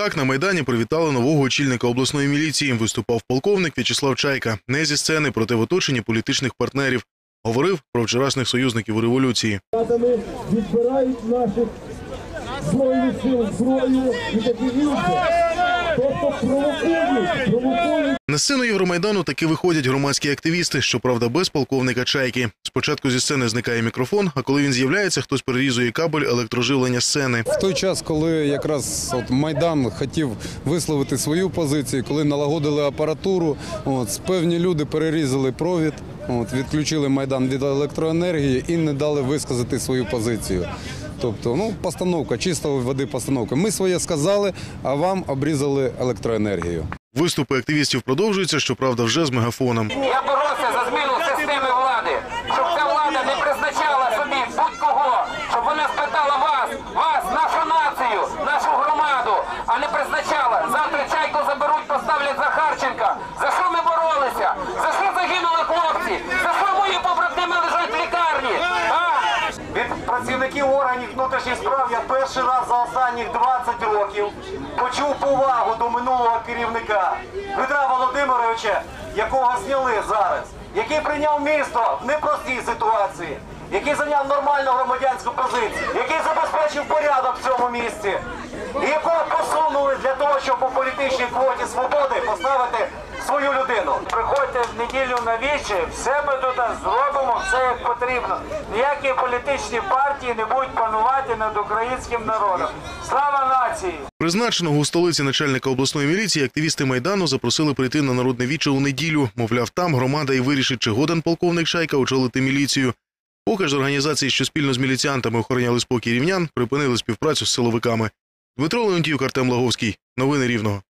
Так на майдані привітали нового очільника обласної міліції. Виступав полковник В'ячеслав Чайка. Не зі сцени, проте в оточенні політичних партнерів. Говорив про вчорашніх союзників у революції. Відбирають наших збройних сил зброю і такі інше. Тобто провокують На сцену Євромайдану таки виходять громадські активісти, щоправда, без полковника Чайки. Спочатку зі сцени зникає мікрофон, а коли він з'являється, хтось перерізує кабель електроживлення сцени. В той час, коли якраз от Майдан хотів висловити свою позицію, коли налагодили апаратуру, от, певні люди перерізали провід, от, відключили Майдан від електроенергії і не дали висказати свою позицію. Тобто, ну, постановка, чистої води постановка. Ми своє сказали, а вам обрізали електроенергію. Виступи активістів продовжуються, щоправда, вже з мегафоном. Працівників органів внутрішніх справ я перший раз за останніх 20 років почув повагу до минулого керівника Дмитра Володимировича, якого зняли зараз, який прийняв місто в непростій ситуації, який зайняв нормальну громадянську позицію, який забезпечив порядок в цьому місті, і якого посунули для того, щоб у політичній квоті свободи поставити свою людину. В неділю на вічі, все ми тут зробимо, все як потрібно. Ніякі політичні партії не будуть панувати над українським народом. Слава нації! Призначеного у столиці начальника обласної міліції активісти майдану запросили прийти на народне віче у неділю. Мовляв, там громада і вирішить, чи годен полковник Шайка очолити міліцію. Поки ж організації, що спільно з міліціантами охороняли спокій рівнян, припинили співпрацю з силовиками. Дмитро Леонтіюк, Артем Лаговський. Новини Рівного.